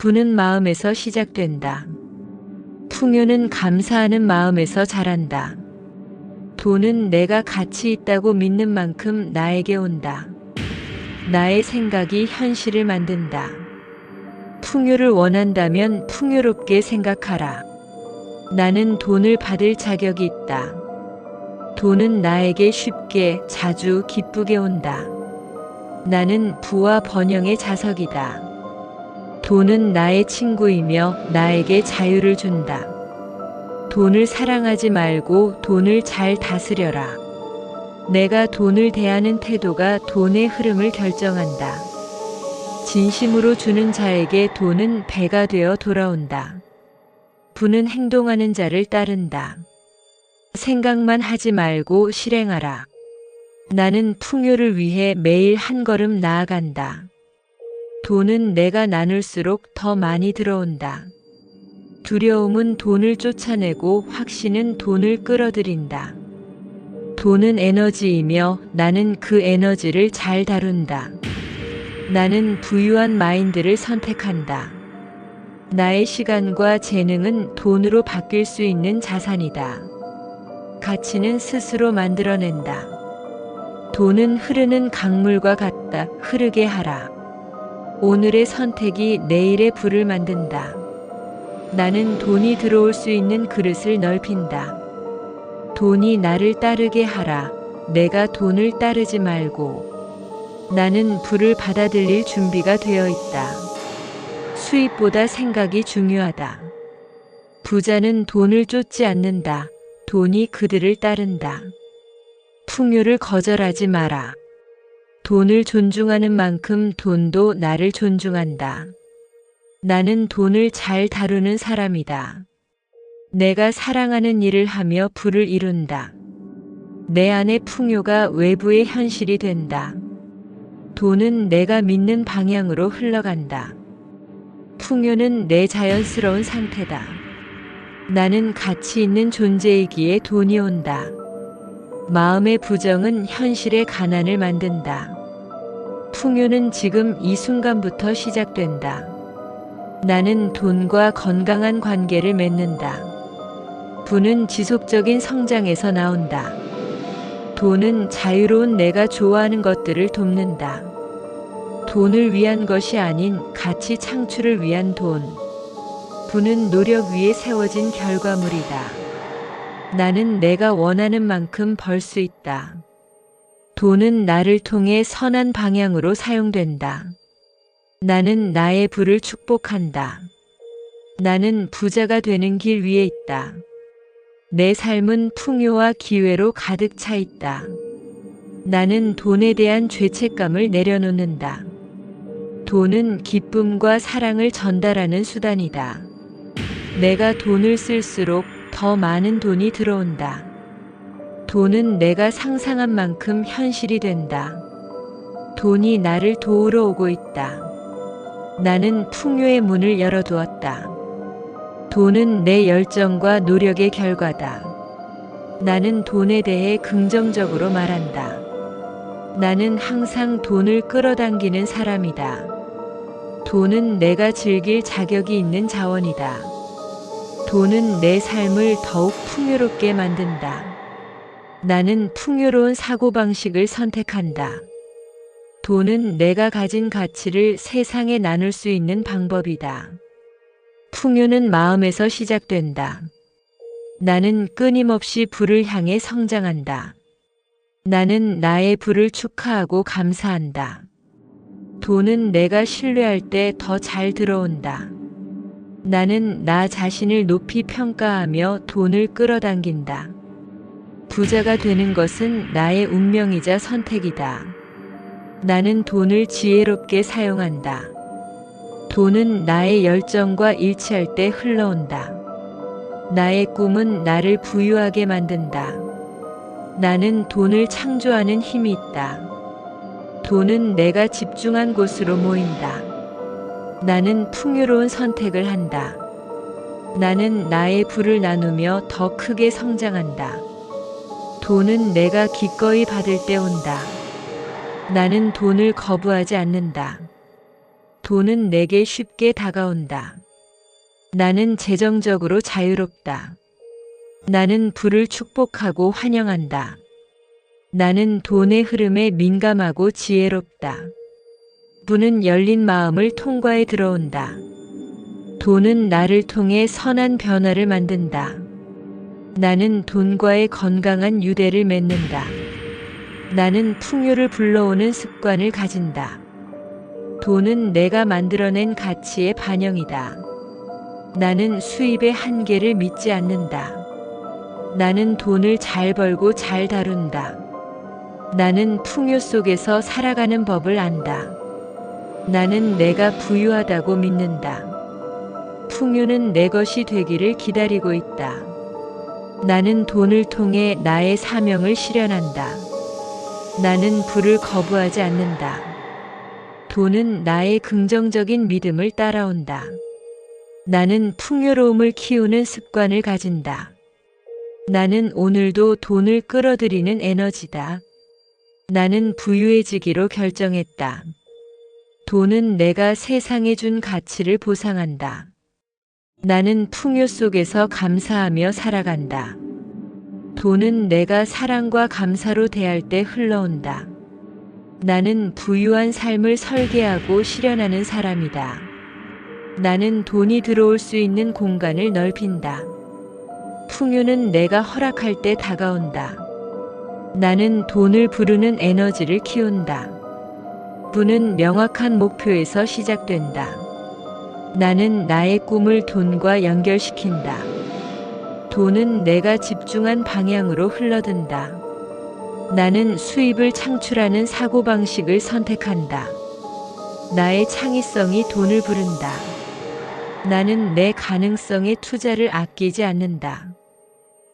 부는 마음에서 시작된다. 풍요는 감사하는 마음에서 자란다. 돈은 내가 가치 있다고 믿는 만큼 나에게 온다. 나의 생각이 현실을 만든다. 풍요를 원한다면 풍요롭게 생각하라. 나는 돈을 받을 자격이 있다. 돈은 나에게 쉽게, 자주, 기쁘게 온다. 나는 부와 번영의 자석이다. 돈은 나의 친구이며 나에게 자유를 준다. 돈을 사랑하지 말고 돈을 잘 다스려라. 내가 돈을 대하는 태도가 돈의 흐름을 결정한다. 진심으로 주는 자에게 돈은 배가 되어 돌아온다. 부는 행동하는 자를 따른다. 생각만 하지 말고 실행하라. 나는 풍요를 위해 매일 한 걸음 나아간다. 돈은 내가 나눌수록 더 많이 들어온다. 두려움은 돈을 쫓아내고 확신은 돈을 끌어들인다. 돈은 에너지이며 나는 그 에너지를 잘 다룬다. 나는 부유한 마인드를 선택한다. 나의 시간과 재능은 돈으로 바뀔 수 있는 자산이다. 가치는 스스로 만들어낸다. 돈은 흐르는 강물과 같다. 흐르게 하라. 오늘의 선택이 내일의 불을 만든다. 나는 돈이 들어올 수 있는 그릇을 넓힌다. 돈이 나를 따르게 하라. 내가 돈을 따르지 말고. 나는 불을 받아들일 준비가 되어 있다. 수입보다 생각이 중요하다. 부자는 돈을 쫓지 않는다. 돈이 그들을 따른다. 풍요를 거절하지 마라. 돈을 존중하는 만큼 돈도 나를 존중한다. 나는 돈을 잘 다루는 사람이다. 내가 사랑하는 일을 하며 부를 이룬다. 내 안의 풍요가 외부의 현실이 된다. 돈은 내가 믿는 방향으로 흘러간다. 풍요는 내 자연스러운 상태다. 나는 가치 있는 존재이기에 돈이 온다. 마음의 부정은 현실의 가난을 만든다. 풍요는 지금 이 순간부터 시작된다. 나는 돈과 건강한 관계를 맺는다. 부는 지속적인 성장에서 나온다. 돈은 자유로운 내가 좋아하는 것들을 돕는다. 돈을 위한 것이 아닌 가치 창출을 위한 돈. 부는 노력 위에 세워진 결과물이다. 나는 내가 원하는 만큼 벌 수 있다. 돈은 나를 통해 선한 방향으로 사용된다. 나는 나의 부를 축복한다. 나는 부자가 되는 길 위에 있다. 내 삶은 풍요와 기회로 가득 차 있다. 나는 돈에 대한 죄책감을 내려놓는다. 돈은 기쁨과 사랑을 전달하는 수단이다. 내가 돈을 쓸수록 더 많은 돈이 들어온다. 돈은 내가 상상한 만큼 현실이 된다. 돈이 나를 도우러 오고 있다. 나는 풍요의 문을 열어두었다. 돈은 내 열정과 노력의 결과다. 나는 돈에 대해 긍정적으로 말한다. 나는 항상 돈을 끌어당기는 사람이다. 돈은 내가 즐길 자격이 있는 자원이다. 돈은 내 삶을 더욱 풍요롭게 만든다. 나는 풍요로운 사고방식을 선택한다. 돈은 내가 가진 가치를 세상에 나눌 수 있는 방법이다. 풍요는 마음에서 시작된다. 나는 끊임없이 불을 향해 성장한다. 나는 나의 불을 축하하고 감사한다. 돈은 내가 신뢰할 때 더 잘 들어온다. 나는 나 자신을 높이 평가하며 돈을 끌어당긴다. 부자가 되는 것은 나의 운명이자 선택이다. 나는 돈을 지혜롭게 사용한다. 돈은 나의 열정과 일치할 때 흘러온다. 나의 꿈은 나를 부유하게 만든다. 나는 돈을 창조하는 힘이 있다. 돈은 내가 집중한 곳으로 모인다. 나는 풍요로운 선택을 한다. 나는 나의 부를 나누며 더 크게 성장한다. 돈은 내가 기꺼이 받을 때 온다. 나는 돈을 거부하지 않는다. 돈은 내게 쉽게 다가온다. 나는 재정적으로 자유롭다. 나는 부를 축복하고 환영한다. 나는 돈의 흐름에 민감하고 지혜롭다. 부는 열린 마음을 통과해 들어온다. 돈은 나를 통해 선한 변화를 만든다. 나는 돈과의 건강한 유대를 맺는다. 나는 풍요를 불러오는 습관을 가진다. 돈은 내가 만들어낸 가치의 반영이다. 나는 수입의 한계를 믿지 않는다. 나는 돈을 잘 벌고 잘 다룬다. 나는 풍요 속에서 살아가는 법을 안다. 나는 내가 부유하다고 믿는다. 풍요는 내 것이 되기를 기다리고 있다. 나는 돈을 통해 나의 사명을 실현한다. 나는 불을 거부하지 않는다. 돈은 나의 긍정적인 믿음을 따라온다. 나는 풍요로움을 키우는 습관을 가진다. 나는 오늘도 돈을 끌어들이는 에너지다. 나는 부유해지기로 결정했다. 돈은 내가 세상에 준 가치를 보상한다. 나는 풍요 속에서 감사하며 살아간다. 돈은 내가 사랑과 감사로 대할 때 흘러온다. 나는 부유한 삶을 설계하고 실현하는 사람이다. 나는 돈이 들어올 수 있는 공간을 넓힌다. 풍요는 내가 허락할 때 다가온다. 나는 돈을 부르는 에너지를 키운다. 부는 명확한 목표에서 시작된다. 나는 나의 꿈을 돈과 연결시킨다. 돈은 내가 집중한 방향으로 흘러든다. 나는 수입을 창출하는 사고방식을 선택한다. 나의 창의성이 돈을 부른다. 나는 내 가능성에 투자를 아끼지 않는다.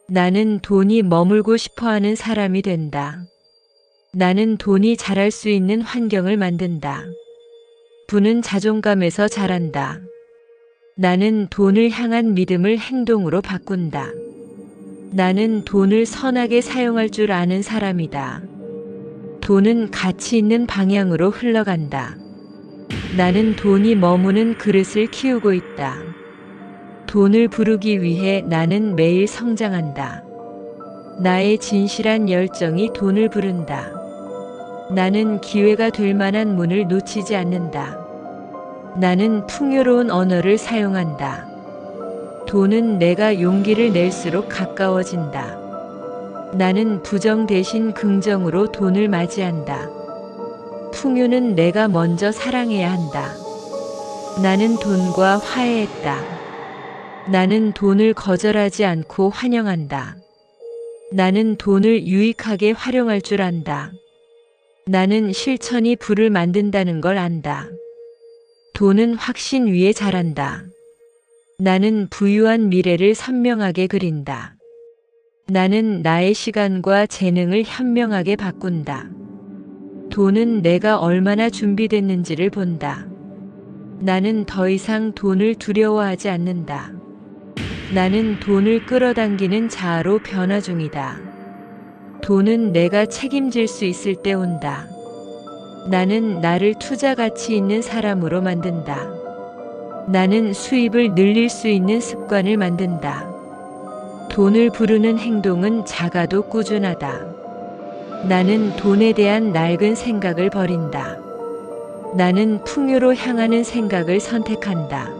나는 돈이 머물고 싶어 하는 사람이 된다. 나는 돈이 자랄 수 있는 환경을 만든다. 부는 자존감에서 자란다. 나는 돈을 향한 믿음을 행동으로 바꾼다. 나는 돈을 선하게 사용할 줄 아는 사람이다. 돈은 가치 있는 방향으로 흘러간다. 나는 돈이 머무는 그릇을 키우고 있다. 돈을 부르기 위해 나는 매일 성장한다. 나의 진실한 열정이 돈을 부른다. 나는 기회가 될 만한 문을 놓치지 않는다. 나는 풍요로운 언어를 사용한다. 돈은 내가 용기를 낼수록 가까워진다. 나는 부정 대신 긍정으로 돈을 맞이한다. 풍요는 내가 먼저 사랑해야 한다. 나는 돈과 화해했다. 나는 돈을 거절하지 않고 환영한다. 나는 돈을 유익하게 활용할 줄 안다. 나는 실천이 불을 만든다는 걸 안다. 돈은 확신 위에 자란다. 나는 부유한 미래를 선명하게 그린다. 나는 나의 시간과 재능을 현명하게 바꾼다. 돈은 내가 얼마나 준비됐는지를 본다. 나는 더 이상 돈을 두려워하지 않는다. 나는 돈을 끌어당기는 자아로 변화 중이다. 돈은 내가 책임질 수 있을 때 온다. 나는 나를 투자 가치 있는 사람으로 만든다. 나는 수입을 늘릴 수 있는 습관을 만든다. 돈을 부르는 행동은 작아도 꾸준하다. 나는 돈에 대한 낡은 생각을 버린다. 나는 풍요로 향하는 생각을 선택한다.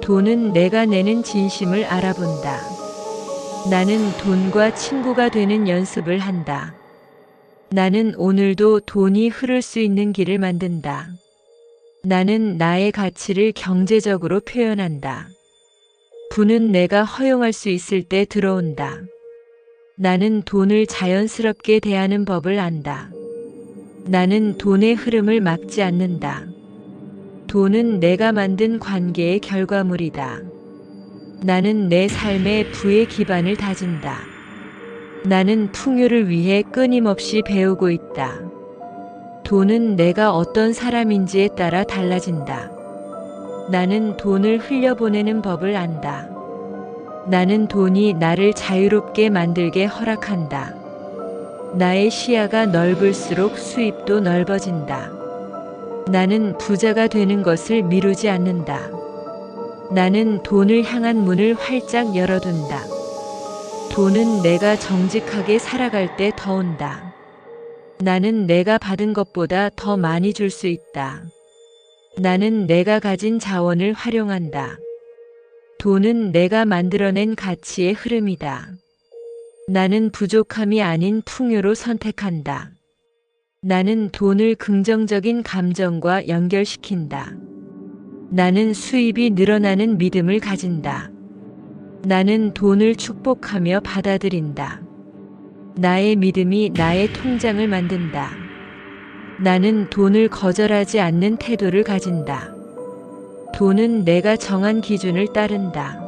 돈은 내가 내는 진심을 알아본다. 나는 돈과 친구가 되는 연습을 한다. 나는 오늘도 돈이 흐를 수 있는 길을 만든다. 나는 나의 가치를 경제적으로 표현한다. 부는 내가 허용할 수 있을 때 들어온다. 나는 돈을 자연스럽게 대하는 법을 안다. 나는 돈의 흐름을 막지 않는다. 돈은 내가 만든 관계의 결과물이다. 나는 내 삶의 부의 기반을 다진다. 나는 풍요를 위해 끊임없이 배우고 있다. 돈은 내가 어떤 사람인지에 따라 달라진다. 나는 돈을 흘려보내는 법을 안다. 나는 돈이 나를 자유롭게 만들게 허락한다. 나의 시야가 넓을수록 수입도 넓어진다. 나는 부자가 되는 것을 미루지 않는다. 나는 돈을 향한 문을 활짝 열어둔다. 돈은 내가 정직하게 살아갈 때 더 온다. 나는 내가 받은 것보다 더 많이 줄 수 있다. 나는 내가 가진 자원을 활용한다. 돈은 내가 만들어낸 가치의 흐름이다. 나는 부족함이 아닌 풍요로 선택한다. 나는 돈을 긍정적인 감정과 연결시킨다. 나는 수입이 늘어나는 믿음을 가진다. 나는 돈을 축복하며 받아들인다. 나의 믿음이 나의 통장을 만든다. 나는 돈을 거절하지 않는 태도를 가진다. 돈은 내가 정한 기준을 따른다.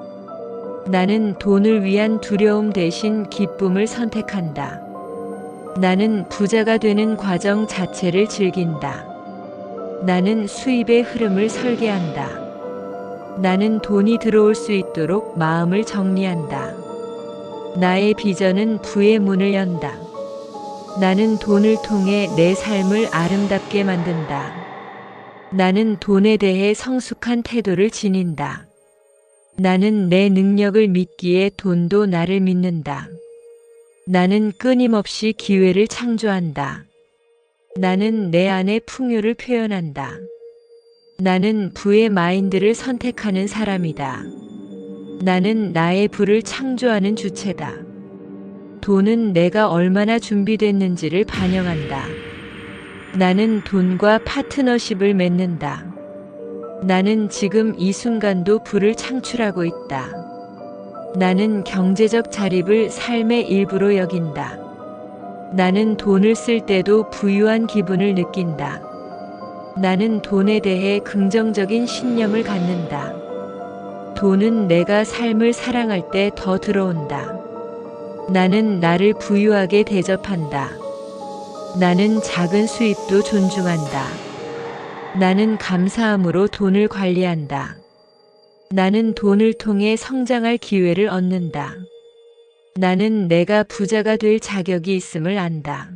나는 돈을 위한 두려움 대신 기쁨을 선택한다. 나는 부자가 되는 과정 자체를 즐긴다. 나는 수입의 흐름을 설계한다. 나는 돈이 들어올 수 있도록 마음을 정리한다. 나의 비전은 부의 문을 연다. 나는 돈을 통해 내 삶을 아름답게 만든다. 나는 돈에 대해 성숙한 태도를 지닌다. 나는 내 능력을 믿기에 돈도 나를 믿는다. 나는 끊임없이 기회를 창조한다. 나는 내 안의 풍요를 표현한다. 나는 부의 마인드를 선택하는 사람이다. 나는 나의 부를 창조하는 주체다. 돈은 내가 얼마나 준비됐는지를 반영한다. 나는 돈과 파트너십을 맺는다. 나는 지금 이 순간도 부를 창출하고 있다. 나는 경제적 자립을 삶의 일부로 여긴다. 나는 돈을 쓸 때도 부유한 기분을 느낀다. 나는 돈에 대해 긍정적인 신념을 갖는다. 돈은 내가 삶을 사랑할 때 더 들어온다. 나는 나를 부유하게 대접한다. 나는 작은 수입도 존중한다. 나는 감사함으로 돈을 관리한다. 나는 돈을 통해 성장할 기회를 얻는다. 나는 내가 부자가 될 자격이 있음을 안다.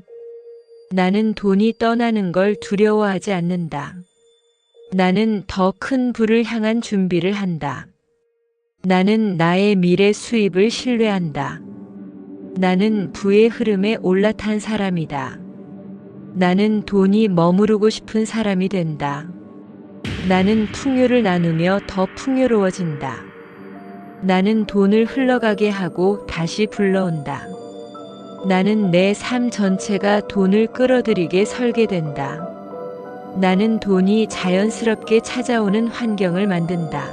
나는 돈이 떠나는 걸 두려워하지 않는다. 나는 더 큰 부를 향한 준비를 한다. 나는 나의 미래 수입을 신뢰한다. 나는 부의 흐름에 올라탄 사람이다. 나는 돈이 머무르고 싶은 사람이 된다. 나는 풍요를 나누며 더 풍요로워진다. 나는 돈을 흘러가게 하고 다시 불러온다. 나는 내 삶 전체가 돈을 끌어들이게 설계된다. 나는 돈이 자연스럽게 찾아오는 환경을 만든다.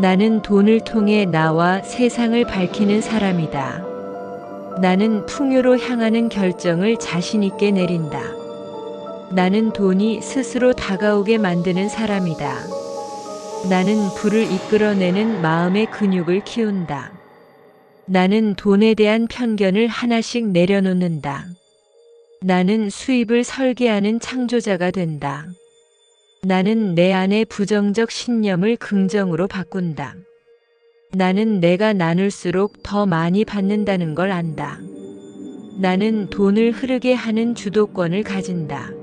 나는 돈을 통해 나와 세상을 밝히는 사람이다. 나는 풍요로 향하는 결정을 자신있게 내린다. 나는 돈이 스스로 다가오게 만드는 사람이다. 나는 불을 이끌어내는 마음의 근육을 키운다. 나는 돈에 대한 편견을 하나씩 내려놓는다. 나는 수입을 설계하는 창조자가 된다. 나는 내 안의 부정적 신념을 긍정으로 바꾼다. 나는 내가 나눌수록 더 많이 받는다는 걸 안다. 나는 돈을 흐르게 하는 주도권을 가진다.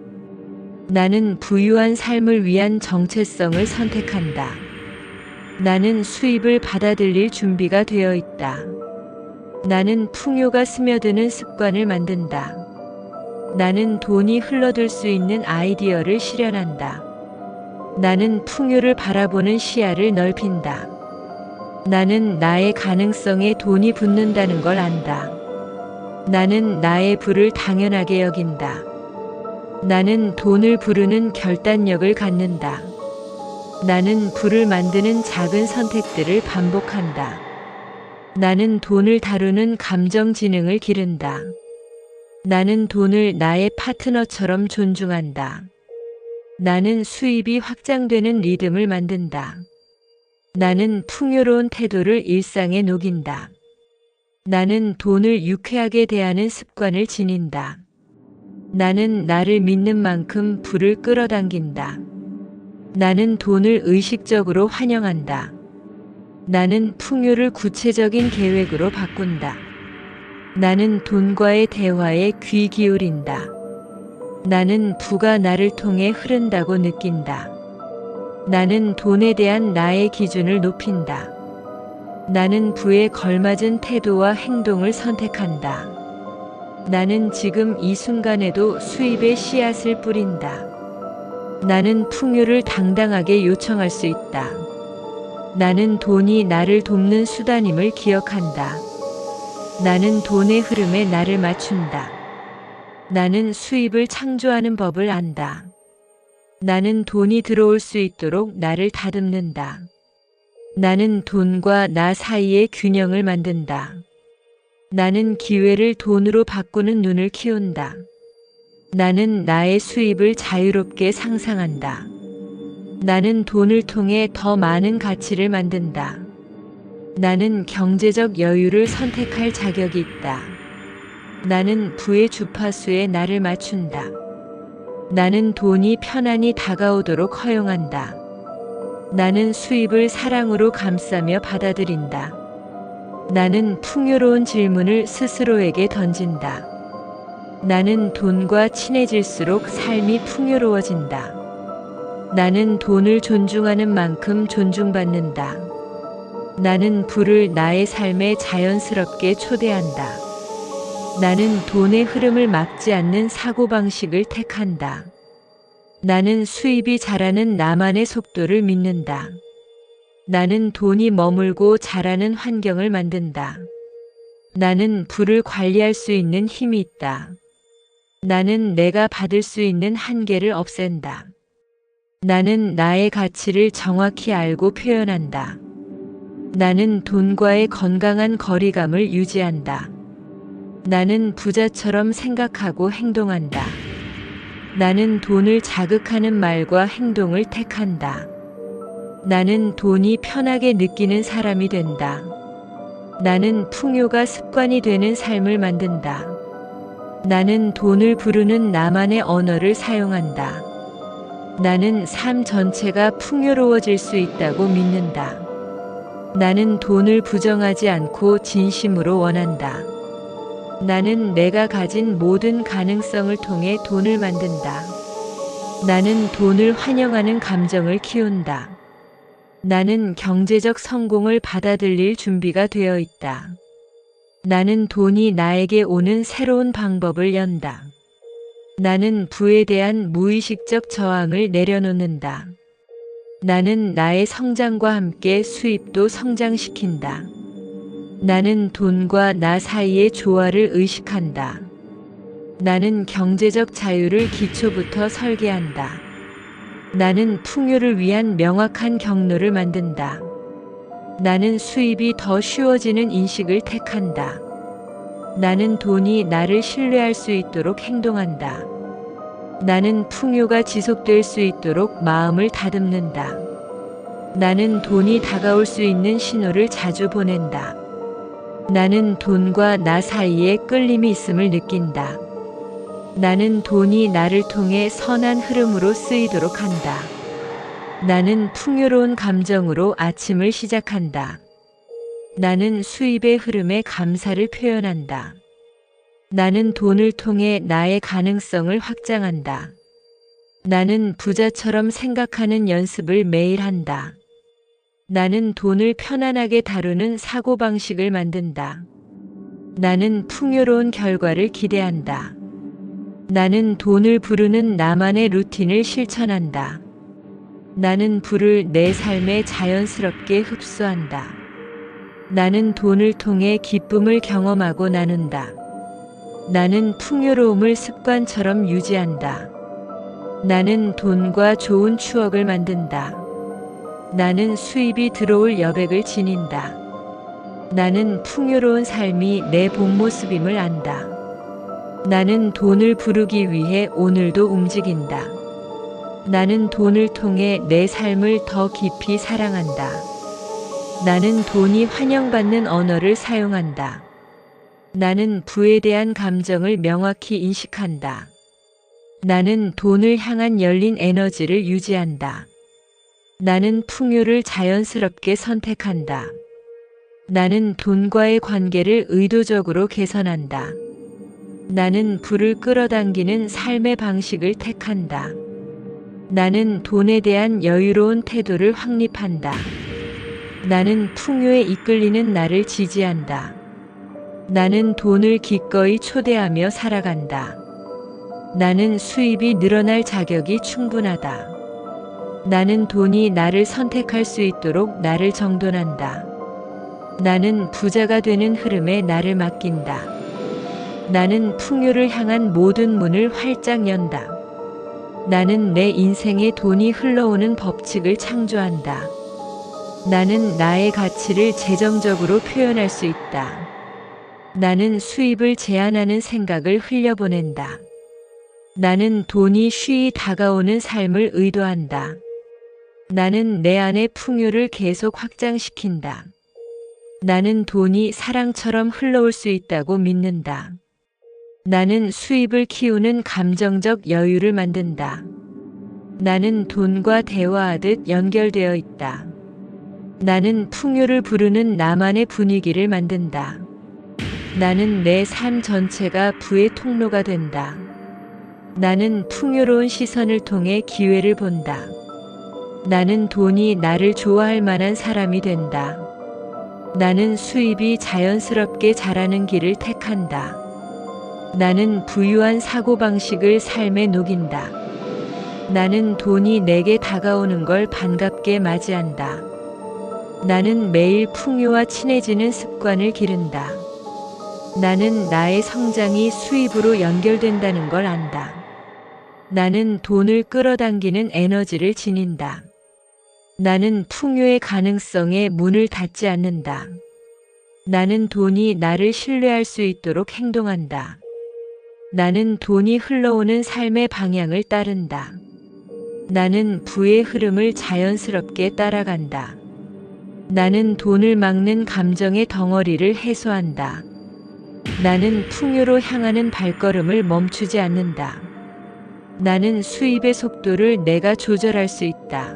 나는 부유한 삶을 위한 정체성을 선택한다. 나는 수입을 받아들일 준비가 되어 있다. 나는 풍요가 스며드는 습관을 만든다. 나는 돈이 흘러들 수 있는 아이디어를 실현한다. 나는 풍요를 바라보는 시야를 넓힌다. 나는 나의 가능성에 돈이 붙는다는 걸 안다. 나는 나의 부를 당연하게 여긴다. 나는 돈을 부르는 결단력을 갖는다. 나는 부를 만드는 작은 선택들을 반복한다. 나는 돈을 다루는 감정 지능을 기른다. 나는 돈을 나의 파트너처럼 존중한다. 나는 수입이 확장되는 리듬을 만든다. 나는 풍요로운 태도를 일상에 녹인다. 나는 돈을 유쾌하게 대하는 습관을 지닌다. 나는 나를 믿는 만큼 불을 끌어당긴다. 나는 돈을 의식적으로 환영한다. 나는 풍요를 구체적인 계획으로 바꾼다. 나는 돈과의 대화에 귀 기울인다. 나는 부가 나를 통해 흐른다고 느낀다. 나는 돈에 대한 나의 기준을 높인다. 나는 부에 걸맞은 태도와 행동을 선택한다. 나는 지금 이 순간에도 수입의 씨앗을 뿌린다. 나는 풍요를 당당하게 요청할 수 있다. 나는 돈이 나를 돕는 수단임을 기억한다. 나는 돈의 흐름에 나를 맞춘다. 나는 수입을 창조하는 법을 안다. 나는 돈이 들어올 수 있도록 나를 다듬는다. 나는 돈과 나 사이의 균형을 만든다. 나는 기회를 돈으로 바꾸는 눈을 키운다. 나는 나의 수입을 자유롭게 상상한다. 나는 돈을 통해 더 많은 가치를 만든다. 나는 경제적 여유를 선택할 자격이 있다. 나는 부의 주파수에 나를 맞춘다. 나는 돈이 편안히 다가오도록 허용한다. 나는 수입을 사랑으로 감싸며 받아들인다. 나는 풍요로운 질문을 스스로에게 던진다. 나는 돈과 친해질수록 삶이 풍요로워진다. 나는 돈을 존중하는 만큼 존중받는다. 나는 부를 나의 삶에 자연스럽게 초대한다. 나는 돈의 흐름을 막지 않는 사고방식을 택한다. 나는 수입이 자라는 나만의 속도를 믿는다. 나는 돈이 머물고 자라는 환경을 만든다. 나는 부를 관리할 수 있는 힘이 있다. 나는 내가 받을 수 있는 한계를 없앤다. 나는 나의 가치를 정확히 알고 표현한다. 나는 돈과의 건강한 거리감을 유지한다. 나는 부자처럼 생각하고 행동한다. 나는 돈을 자극하는 말과 행동을 택한다. 나는 돈이 편하게 느끼는 사람이 된다. 나는 풍요가 습관이 되는 삶을 만든다. 나는 돈을 부르는 나만의 언어를 사용한다. 나는 삶 전체가 풍요로워질 수 있다고 믿는다. 나는 돈을 부정하지 않고 진심으로 원한다. 나는 내가 가진 모든 가능성을 통해 돈을 만든다. 나는 돈을 환영하는 감정을 키운다. 나는 경제적 성공을 받아들일 준비가 되어 있다. 나는 돈이 나에게 오는 새로운 방법을 연다. 나는 부에 대한 무의식적 저항을 내려놓는다. 나는 나의 성장과 함께 수입도 성장시킨다. 나는 돈과 나 사이의 조화를 의식한다. 나는 경제적 자유를 기초부터 설계한다. 나는 풍요를 위한 명확한 경로를 만든다. 나는 수입이 더 쉬워지는 인식을 택한다. 나는 돈이 나를 신뢰할 수 있도록 행동한다. 나는 풍요가 지속될 수 있도록 마음을 다듬는다. 나는 돈이 다가올 수 있는 신호를 자주 보낸다. 나는 돈과 나 사이에 끌림이 있음을 느낀다. 나는 돈이 나를 통해 선한 흐름으로 쓰이도록 한다. 나는 풍요로운 감정으로 아침을 시작한다. 나는 수입의 흐름에 감사를 표현한다. 나는 돈을 통해 나의 가능성을 확장한다. 나는 부자처럼 생각하는 연습을 매일 한다. 나는 돈을 편안하게 다루는 사고방식을 만든다. 나는 풍요로운 결과를 기대한다. 나는 돈을 부르는 나만의 루틴을 실천한다. 나는 불을 내 삶에 자연스럽게 흡수한다. 나는 돈을 통해 기쁨을 경험하고 나눈다. 나는 풍요로움을 습관처럼 유지한다. 나는 돈과 좋은 추억을 만든다. 나는 수입이 들어올 여백을 지닌다. 나는 풍요로운 삶이 내 본 모습임을 안다. 나는 돈을 부르기 위해 오늘도 움직인다. 나는 돈을 통해 내 삶을 더 깊이 사랑한다. 나는 돈이 환영받는 언어를 사용한다. 나는 부에 대한 감정을 명확히 인식한다. 나는 돈을 향한 열린 에너지를 유지한다. 나는 풍요를 자연스럽게 선택한다. 나는 돈과의 관계를 의도적으로 개선한다. 나는 불을 끌어당기는 삶의 방식을 택한다. 나는 돈에 대한 여유로운 태도를 확립한다. 나는 풍요에 이끌리는 나를 지지한다. 나는 돈을 기꺼이 초대하며 살아간다. 나는 수입이 늘어날 자격이 충분하다. 나는 돈이 나를 선택할 수 있도록 나를 정돈한다. 나는 부자가 되는 흐름에 나를 맡긴다. 나는 풍요를 향한 모든 문을 활짝 연다. 나는 내 인생에 돈이 흘러오는 법칙을 창조한다. 나는 나의 가치를 재정적으로 표현할 수 있다. 나는 수입을 제한하는 생각을 흘려보낸다. 나는 돈이 쉬이 다가오는 삶을 의도한다. 나는 내 안의 풍요를 계속 확장시킨다. 나는 돈이 사랑처럼 흘러올 수 있다고 믿는다. 나는 수입을 키우는 감정적 여유를 만든다. 나는 돈과 대화하듯 연결되어 있다. 나는 풍요를 부르는 나만의 분위기를 만든다. 나는 내 삶 전체가 부의 통로가 된다. 나는 풍요로운 시선을 통해 기회를 본다. 나는 돈이 나를 좋아할 만한 사람이 된다. 나는 수입이 자연스럽게 자라는 길을 택한다. 나는 부유한 사고방식을 삶에 녹인다. 나는 돈이 내게 다가오는 걸 반갑게 맞이한다. 나는 매일 풍요와 친해지는 습관을 기른다. 나는 나의 성장이 수입으로 연결된다는 걸 안다. 나는 돈을 끌어당기는 에너지를 지닌다. 나는 풍요의 가능성에 문을 닫지 않는다. 나는 돈이 나를 신뢰할 수 있도록 행동한다. 나는 돈이 흘러오는 삶의 방향을 따른다. 나는 부의 흐름을 자연스럽게 따라간다. 나는 돈을 막는 감정의 덩어리를 해소한다. 나는 풍요로 향하는 발걸음을 멈추지 않는다. 나는 수입의 속도를 내가 조절할 수 있다.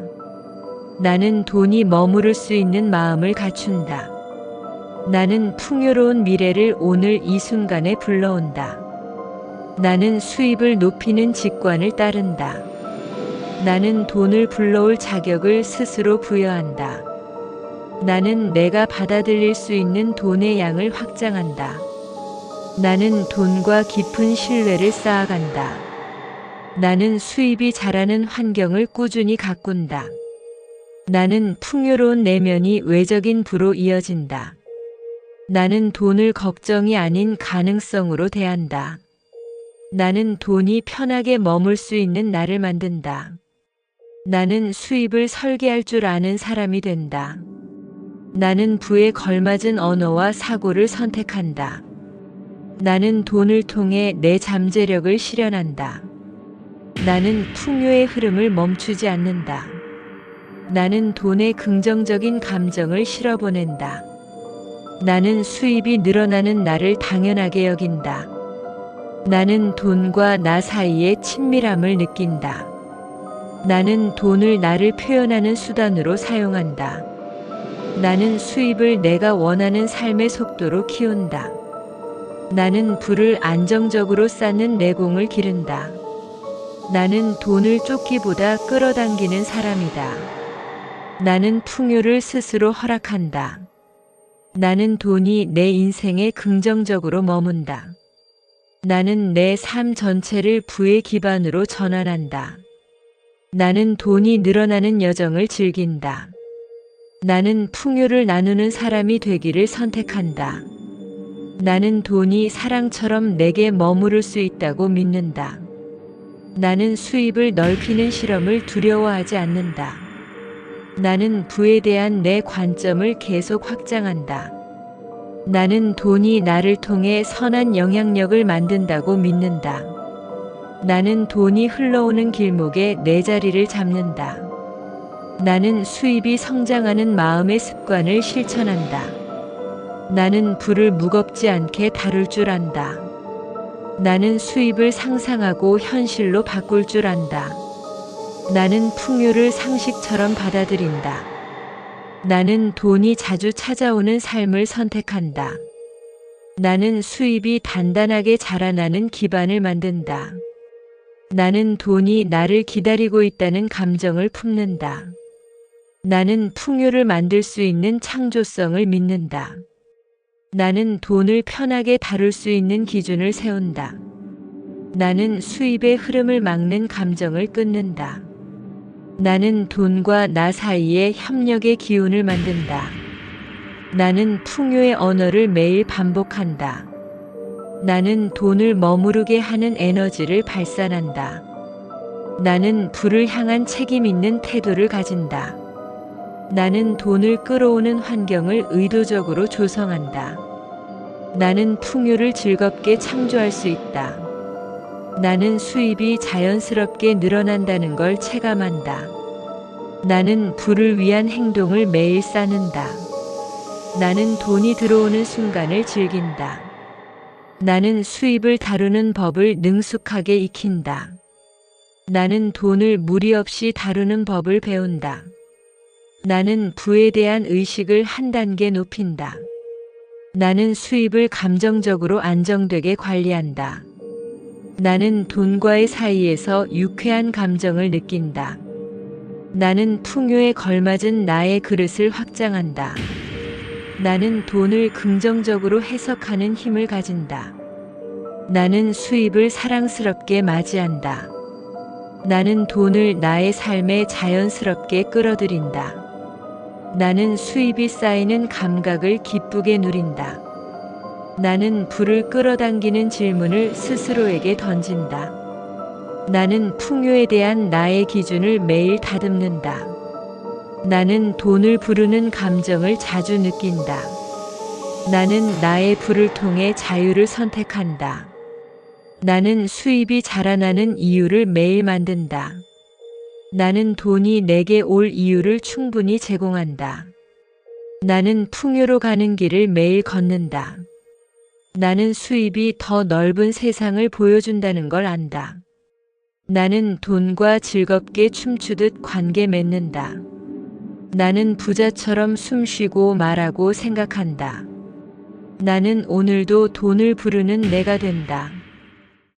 나는 돈이 머무를 수 있는 마음을 갖춘다. 나는 풍요로운 미래를 오늘 이 순간에 불러온다. 나는 수입을 높이는 직관을 따른다. 나는 돈을 불러올 자격을 스스로 부여한다. 나는 내가 받아들일 수 있는 돈의 양을 확장한다. 나는 돈과 깊은 신뢰를 쌓아간다. 나는 수입이 자라는 환경을 꾸준히 가꾼다. 나는 풍요로운 내면이 외적인 부로 이어진다. 나는 돈을 걱정이 아닌 가능성으로 대한다. 나는 돈이 편하게 머물 수 있는 나를 만든다. 나는 수입을 설계할 줄 아는 사람이 된다. 나는 부에 걸맞은 언어와 사고를 선택한다. 나는 돈을 통해 내 잠재력을 실현한다. 나는 풍요의 흐름을 멈추지 않는다. 나는 돈의 긍정적인 감정을 실어보낸다. 나는 수입이 늘어나는 나를 당연하게 여긴다. 나는 돈과 나 사이의 친밀함을 느낀다. 나는 돈을 나를 표현하는 수단으로 사용한다. 나는 수입을 내가 원하는 삶의 속도로 키운다. 나는 불을 안정적으로 쌓는 내공을 기른다. 나는 돈을 쫓기보다 끌어당기는 사람이다. 나는 풍요를 스스로 허락한다. 나는 돈이 내 인생에 긍정적으로 머문다. 나는 내 삶 전체를 부의 기반으로 전환한다. 나는 돈이 늘어나는 여정을 즐긴다. 나는 풍요를 나누는 사람이 되기를 선택한다. 나는 돈이 사랑처럼 내게 머무를 수 있다고 믿는다. 나는 수입을 넓히는 실험을 두려워하지 않는다. 나는 부에 대한 내 관점을 계속 확장한다. 나는 돈이 나를 통해 선한 영향력을 만든다고 믿는다. 나는 돈이 흘러오는 길목에 내 자리를 잡는다. 나는 수입이 성장하는 마음의 습관을 실천한다. 나는 불을 무겁지 않게 다룰 줄 안다. 나는 수입을 상상하고 현실로 바꿀 줄 안다. 나는 풍요를 상식처럼 받아들인다. 나는 돈이 자주 찾아오는 삶을 선택한다. 나는 수입이 단단하게 자라나는 기반을 만든다. 나는 돈이 나를 기다리고 있다는 감정을 품는다. 나는 풍요를 만들 수 있는 창조성을 믿는다. 나는 돈을 편하게 다룰 수 있는 기준을 세운다. 나는 수입의 흐름을 막는 감정을 끊는다. 나는 돈과 나 사이에 협력의 기운을 만든다. 나는 풍요의 언어를 매일 반복한다. 나는 돈을 머무르게 하는 에너지를 발산한다. 나는 불을 향한 책임 있는 태도를 가진다. 나는 돈을 끌어오는 환경을 의도적으로 조성한다. 나는 풍요를 즐겁게 창조할 수 있다. 나는 수입이 자연스럽게 늘어난다는 걸 체감한다. 나는 불을 위한 행동을 매일 쌓는다. 나는 돈이 들어오는 순간을 즐긴다. 나는 수입을 다루는 법을 능숙하게 익힌다. 나는 돈을 무리 없이 다루는 법을 배운다. 나는 부에 대한 의식을 한 단계 높인다. 나는 수입을 감정적으로 안정되게 관리한다. 나는 돈과의 사이에서 유쾌한 감정을 느낀다. 나는 풍요에 걸맞은 나의 그릇을 확장한다. 나는 돈을 긍정적으로 해석하는 힘을 가진다. 나는 수입을 사랑스럽게 맞이한다. 나는 돈을 나의 삶에 자연스럽게 끌어들인다. 나는 수입이 쌓이는 감각을 기쁘게 누린다. 나는 불을 끌어당기는 질문을 스스로에게 던진다. 나는 풍요에 대한 나의 기준을 매일 다듬는다. 나는 돈을 부르는 감정을 자주 느낀다. 나는 나의 불을 통해 자유를 선택한다. 나는 수입이 자라나는 이유를 매일 만든다. 나는 돈이 내게 올 이유를 충분히 제공한다. 나는 풍요로 가는 길을 매일 걷는다. 나는 수입이 더 넓은 세상을 보여준다는 걸 안다. 나는 돈과 즐겁게 춤추듯 관계 맺는다. 나는 부자처럼 숨쉬고 말하고 생각한다. 나는 오늘도 돈을 부르는 내가 된다.